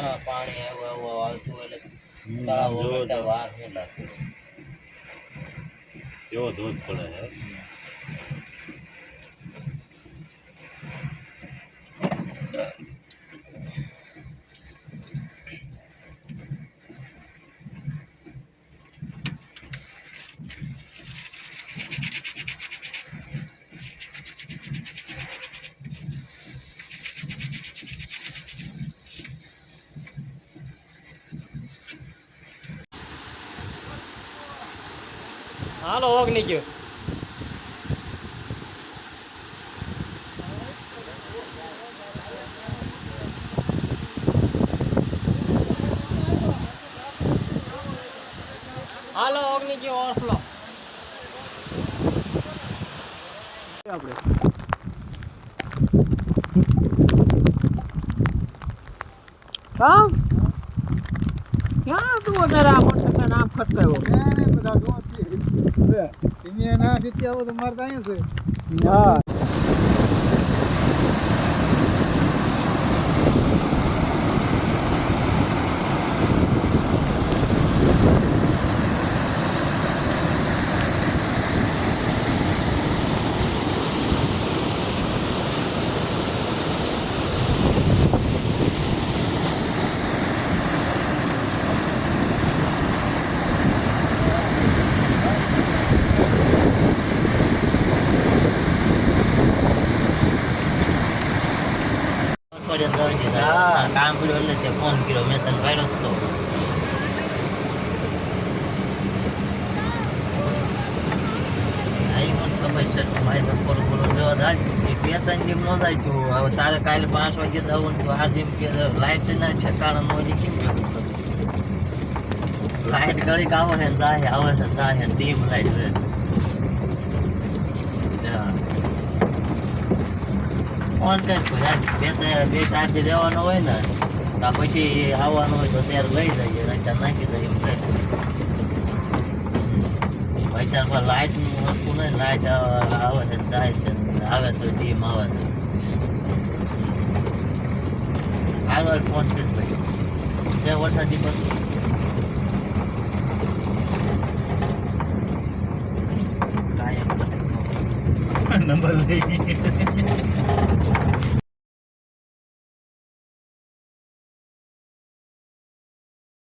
હા પાણી એવું એવું આવતું એટલે તળાવ વાર નહીં લાગતું. કેવો ધોધ પડે છે. હાલો ઓગની ગયો હાલો ઓગની ગયો ઓરફલો આપણે કામ ક્યાં તું અત્યારે આ મોટર નામ ખટકાયો હા. અઠવાડિયા દસ દિવસ હા, કામ કર્યું એટલે તે ફોન કર્યો. મેં તને પાડ્યો જ તો આઈ મને ખબર છે કે મારી બોલો બોલો જવા બે ત્રણ ડીમ નો જાય હવે તારે કાલે પાંચ વાગે જવું ને તું આજે કે લાઈટ ના, ઠેકાણા નો હજી કેમ કરું લાઈટ ઘડીક આવે છે આવે છે જાય છે ડીમ લાઈટ છે હા. ફોન કઈ બે બે દી રહેવાનો હોય ને, તો પછી આવવાનું હોય તો ત્યારે લઈ જઈએ નહીં નાખી દઈએ એમ કહે અત્યાર પર લાઇટનું વસ્તુ નહીં લાઇટ આવે છે, જાય છે, આવે તો જીમ આવે છે. આગળ ફોન ભાઈ. જે વરસાદી બસ નંબર લઈ.